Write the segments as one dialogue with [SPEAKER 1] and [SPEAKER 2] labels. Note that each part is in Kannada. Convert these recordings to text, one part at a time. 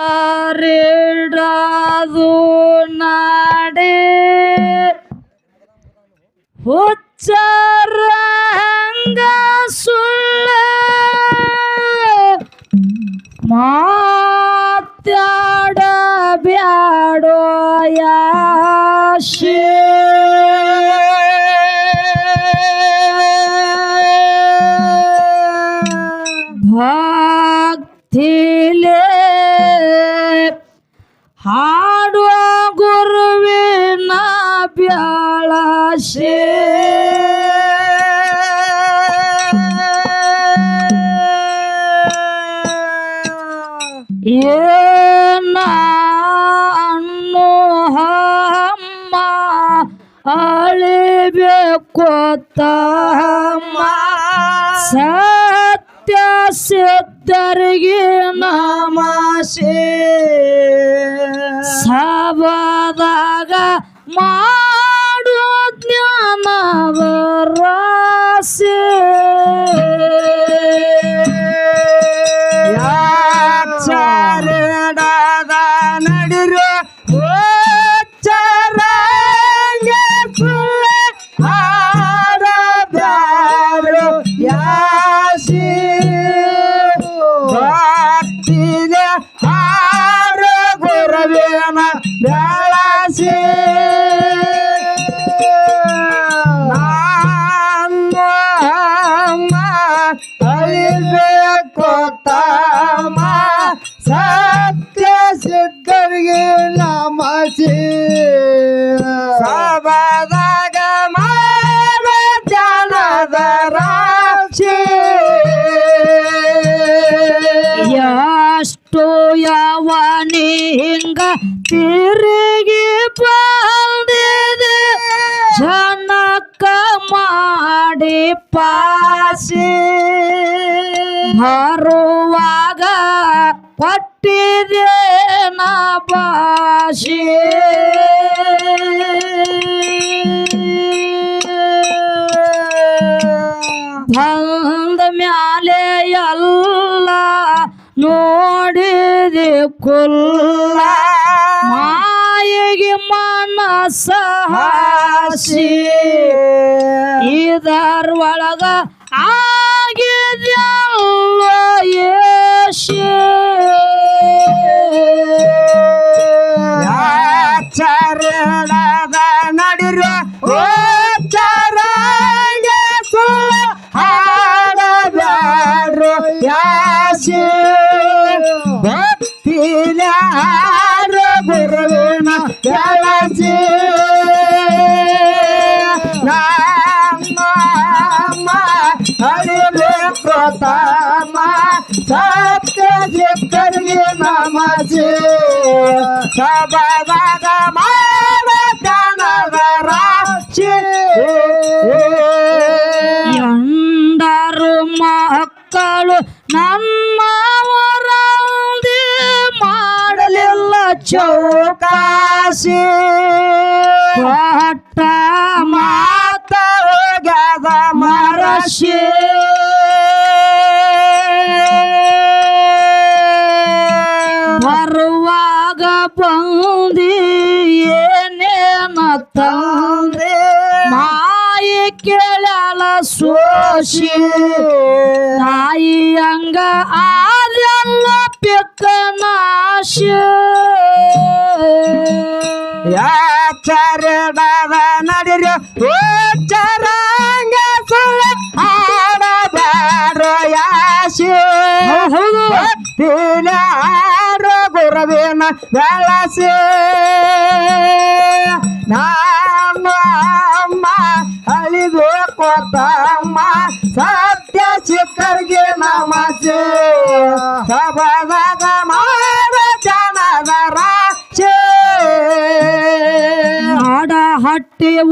[SPEAKER 1] ಹರಿಡದು ನಾಡೆ? ಹುಚ್ಚರ ಬ್ಯಾಳಶೆ ಏನ ಅನ್ನು ಹಮ್ಮ ಅಳಿಬೇಕೊತ್ತಮ್ಮ ತಮ್ಮ? ಸತ್ಯ ಸಿದ್ಧರಿಗೆ ನಮಾಸೆ ಸಬದಾಗ
[SPEAKER 2] ಅಳಿಬೇಕು ತಮ್ಮ ಸತ್ಯ ಸಿದ್ಧರಿಗೆ ನಮಸಿ.
[SPEAKER 1] ತಿರುಗಿ ಬಂದಿದೆ. ಜನಕ ಪಾಸಿ. ಬರುವಾಗ ಪಟ್ಟಿದೆ ಭಾಷೆ? ಬಂದ ಮ್ಯಾಲೆ ಎಲ್ಲ ನೋಡಿದೆ ಕುಲ್ಲ. ಮಾಯಿಗೆ ಮನಸ್ಸ ಹಾಸಿ. ಇದರ
[SPEAKER 2] ಭಕ್ತಿಲ ಹಾಡ ಗುರುವಿನ ಕೆಲಸಿ ನಮ್ಮ ಹರಿಬೇಕು ತಮ್ಮ ಸತ್ಯ ಸಿಕ್ಕರಿಗೆ ನಮಸಿ. ಸಬದಾಗ
[SPEAKER 1] ಚೌಕಾಸಿ ಕೊಟ್ಟ ಮಾತ
[SPEAKER 2] ಮಾತೋಗದ
[SPEAKER 1] ಮರಶಿ. ಬರುವಾಗ ಬಂದಿ ಏನೇನ ತಂದೆ. ಮಾಯಿ ಕೇಳಲ ಸೋಷಿ ತಾಯಿ ಹಂಗ ಆದೆಲ್ಲ ಪಿಕ್ಕ ನಾಶ.
[SPEAKER 2] ಯಾಚರಣದ ನಡಿರು ಚರಂಗ ಸುಳ್ಳ
[SPEAKER 1] ಹೌದು.
[SPEAKER 2] ಭಕ್ತಿಲ ಹಾಡ ಗುರುವಿನ ಬೆಳಸಿ. ನಮ್ಮ ಅಮ್ಮ ಅಳಿಬೇಕು ತಮ್ಮ ಸತ್ಯ ಶಿಖರ್ಗೆ ನಮಸಿ ಸಬದಾಗ ಮಾಡ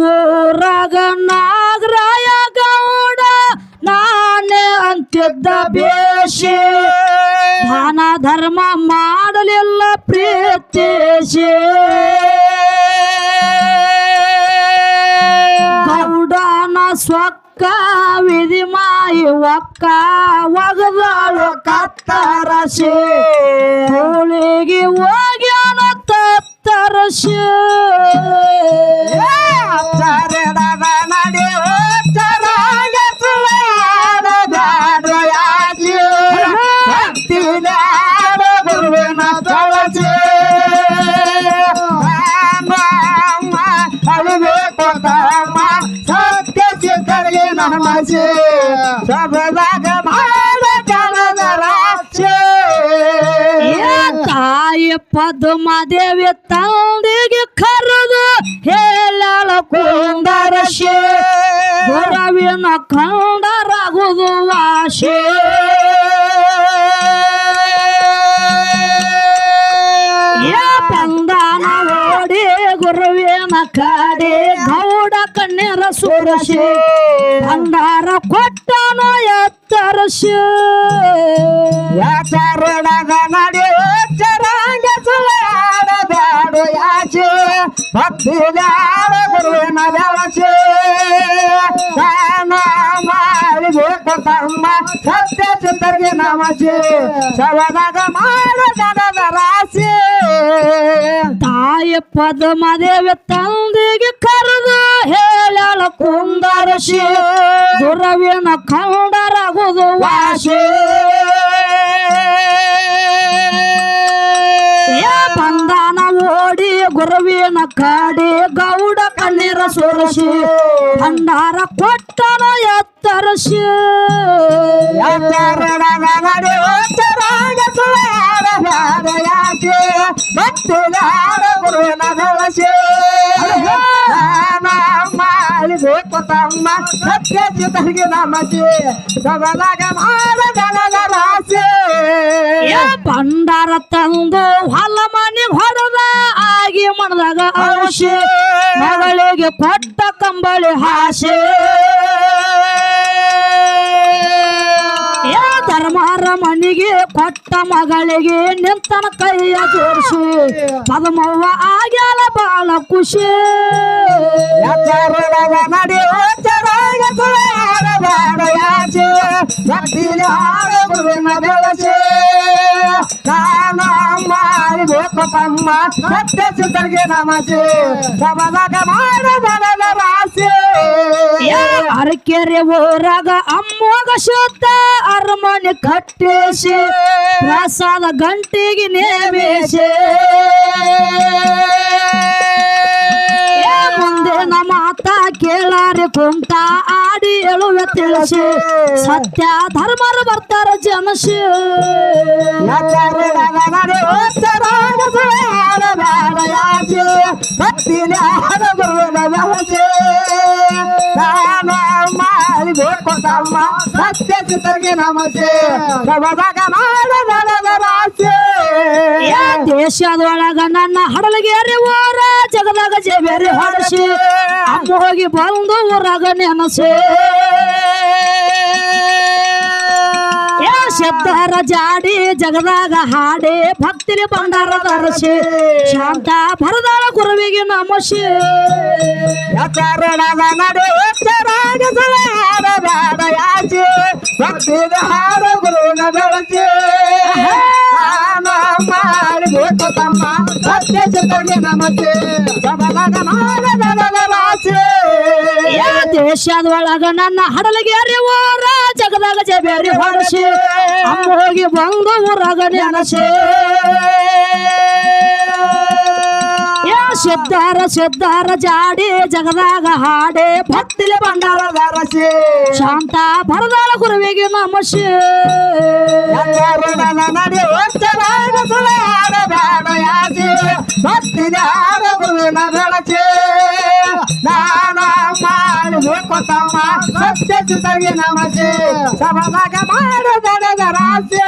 [SPEAKER 1] ಊರಾಗ ನಾಗರಾಯ ಗೌಡ, ನಾನೇ ಅಂತಿದ್ದ ಬೇಷಿ. ದಾನ ಧರ್ಮ ಮಾಡಲಿಲ್ಲ ಪ್ರೀತಿಸಿ. ಗೌಡನ ಸ್ವಕ್ಕ ವಿಧಿ ಮಾಯಿ ಒಕ್ಕ ಒಗದಾಳು ಕತ್ತರಸಿ.
[SPEAKER 2] ಸಿದ್ಧರಿಗೆ ನಮಸಿ ಸಬದಾಗ ಮಾಡ ರಾಕ್ಷಿ
[SPEAKER 1] ತಾಯಿ ಪದ್ಮದೇವಿ ತಂದಿಗೆ ಕರೆದು ಹೇಳಳ ಕುಂದರಶಿ ಗುರವಿನ ಕಂಡರಾಗುದು ವಾಶೆ. ಸುರಶಿ ಭಂಡಾರ ಕೊಟ್ಟನು ಎತ್ತರಸಿ.
[SPEAKER 2] ಯಾಚರಣದ ನಡೆಯೋ ಚರಂಗ ಸುಳಾಡ ಬ್ಯಾಡು ಯಾಚೆ ಭಕ್ತಿದಾರ ಗುರುವಿನ ಬೆಳಚೆ ದಾನ ಮಾಡಬೇಕು ತಮ್ಮ ಸತ್ಯ ಚಿತ್ತರಿಗೆ ನಮಸೆ. ಶವದಾಗ ಮಾಡ ಜನದ ರಾಶಿ
[SPEAKER 1] ತಾಯಿ ಪದ್ಮದೇವಿ ತಂದೆಗೆ ಕರೆದು ಹೇಳಲ ಕುಂದರಶಿ ಗುರವಿನ ಕಂಡರಾಗುದು ವಾಶಿ ಬಂಧನ ಓಡಿ ಗುರುವಿನ ಕಾಡಿ ಗೌಡ ಕಣ್ಣೀರ ಸುರಸಿ, ಭಂಡಾರ ಕೊಟ್ಟನ
[SPEAKER 2] ಎತ್ತರಸಿ. ಗುರುವಿನ ಬೆಳಚೆ ಮಾಡಬೇಕು ತಮ್ಮ ಸತ್ಯ ಚಿತ್ತರಿಗೆ ನಮಸಿ ಸಬಲಾಗ ಮಾಡ ಜನದ ರಾಶಿ
[SPEAKER 1] ಏ ಭಂಡಾರ ತಂದು ಹೊಲ ಮನೆ ಹೊಡೆದ ಆಗಿ ಮಣದಾಗ ಔಷಿ ಮಗಳಿಗೆ ಕೊಟ್ಟ ಕಂಬಳಿ ಹಾಸೆ. ಮನಿಗೆ ಕೊಟ್ಟ ಮಗಳಿಗೆ ನಿಂತನ ಕೈಯ ಜೋಡಿಸಿ. ಪದಮವ್ವ ಆಗ್ಯಾಲ ಬಾಳ ಖುಷಿ.
[SPEAKER 2] ಯಾಚಾರಣದ ತಮ್ಮ ಸತ್ಯ ಚಿತ್ತರಿಗೆ ನಮಸಿ. ಸಬಲಾಗ ಮಾಡ ಜನದ ರಾಶಿ.
[SPEAKER 1] ಏ ಅರಕೆರೆ ಊರಾಗ ಅಮ್ಮಗ ಶುದ್ಧ ಅರಮನೆ ಕಟ್ಟಿಸಿ ಪ್ರಸಾದ ಗಂಟಿಗೆ ನೇಮಿಸಿ. ಮುಂದೆ ನಮ್ಮ ಮಾತ ಕೇಳಾರೆ ಕುಂಟ ಆಡಿ ಹೇಳುವ ತಿಳಿಸಿ. ಸತ್ಯ ಧರ್ಮರು ಬರ್ತಾರ ಜನಸಿ.
[SPEAKER 2] ಬ್ಯಾಡ ಯಾಚೆ ಭಕ್ತಿದಾರ ಗುರುವಿನ ಬೆಳಚೆ ದಾನ ಮಾಡಿ ತಮ್ಮ ಸತ್ಯ ಚಿತ್ತರಿಗೆ ನಮಸೆ ಸಬದಾಗ ಮಾಡದ
[SPEAKER 1] ರಾಸೆ ದೇಶದೊಳಗ ನನ್ನ ಹಡಲಿಗೆ ಊರ ಜಗದಾಗ ಜೇಬೇರಿ ಹಡಸಿ ಅಮ್ಮ ಹೋಗಿ ಬಂದು ಊರಾಗ ನೆನಸಿ. ಜಾಡಿ ಜಗದಾಗ ಹಾಡಿ ಭಕ್ತಿಲಿ ಭಂಡಾರ ದರ್ಶಿ ಶಾಂತ ಭರದಾರ ಗುರುವಿಗೆ ನಮಸಿ
[SPEAKER 2] ಯಾಚಾರಣದ ನಡು ಚರಾಗ ಸುಳಾಡ ಬ್ಯಾಡ ಗುರು ಭಕ್ತಿದಾರ ಗುರುವಿನ ಬೆಳಚೆ. ಮಾಡಬೇಕು ತಮ್ಮ ಸತ್ಯ ಚಿತ್ತರಿಗೆ ನಮಸ್ತೆ ರಾಶಿ.
[SPEAKER 1] ಏ ದೇಶದೊಳಗ ನನ್ನ ಹಡಲಿಗೆ ಜಗದಾಗ ಜಬೇರಿ ಹೊಡಸಿ ಅಮ್ಮ ಹೋಗಿ ಬಂದು ಊರಾಗ ನೆನಸಿ ಸಿದ್ಧಾರ ಸಿದ್ಧಾರ ಜಾಡಿ ಜಗದಾಗ ಹಾಡಿ. ಭಕ್ತಿಲಿ ಬಂಡಾರ
[SPEAKER 2] ರಸಿ
[SPEAKER 1] ಶಾಂತ ಭರದಾಳ ಗುರುವಿಗೆ ನಮಸಿ
[SPEAKER 2] ನಡಿ ಚರಾಗ ಸುಳಾಡ ಬ್ಯಾಡ ಯಾಚೆ ಭಕ್ತಿದಾರ ಗುರುವಿನ ಬೆಳಚೆ ಸತ್ಯ ಚಿತ್ತರಿಗೆ ನಮಸೆ ಸಬಲಾಗ ಮಾಡ ದಡದ ರಾಶಿ